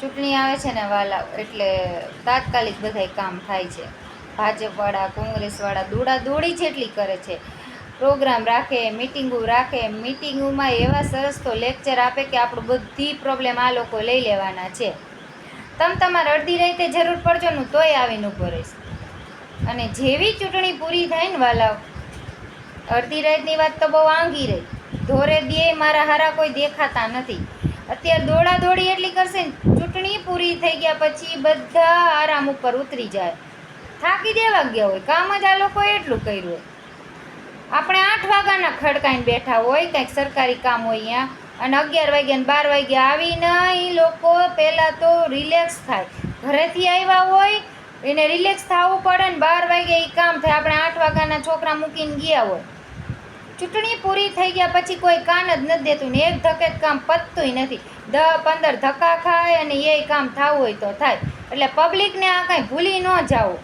ચૂંટણી આવે છે ને વાલા, એટલે તાત્કાલિક બધાય કામ થાય છે. ભાજપવાળા, કોંગ્રેસવાળા દોડા દોડી જેટલી કરે છે. પ્રોગ્રામ રાખે, મિટિંગો રાખે, મિટિંગોમાં એવા સરસ તો લેક્ચર આપે કે આપણું બધી પ્રોબ્લેમ આ લોકો લઈ લેવાના છે. તમ તમારે અડધી રાતે જરૂર પડજો ને તોય આવીને ઊભો રહીશ. અને જેવી ચૂંટણી પૂરી થાય ને વાલા, અડધી રાતની વાત તો બહુ આંગી રહી. ધોરે દે, મારા હારા કોઈ દેખાતા નથી. અત્યારે દોડા દોડી એટલી કરશે ને, ચૂંટણી પૂરી થઈ ગયા પછી બધા આરામ ઉપર ઉતરી જાય. થાકી દેવા ગયા હોય, કામ જ આ લોકોએ એટલું કર્યું હોય. આપણે આઠ વાગ્યાના ખડકાઈને બેઠા હોય, કંઈક સરકારી કામ હોય અહીંયા અને અગિયાર વાગ્યા બાર વાગ્યા આવીને એ લોકો પહેલાં તો રિલેક્સ થાય. ઘરેથી આવ્યા હોય, એને રિલેક્સ થવું પડે ને બાર વાગે એ કામ થાય. આપણે આઠ વાગ્યાના છોકરા મૂકીને ગયા હોય. ચૂંટણી પૂરી થઈ ગયા પછી કોઈ કાન જ નથી દેતું ને એક ધકે કામ પતતુંય નથી. દસ પંદર ધક્કા ખાય અને એ કામ થવું હોય તો થાય. એટલે પબ્લિકને આ કાંઈ ભૂલી ન જાઓ.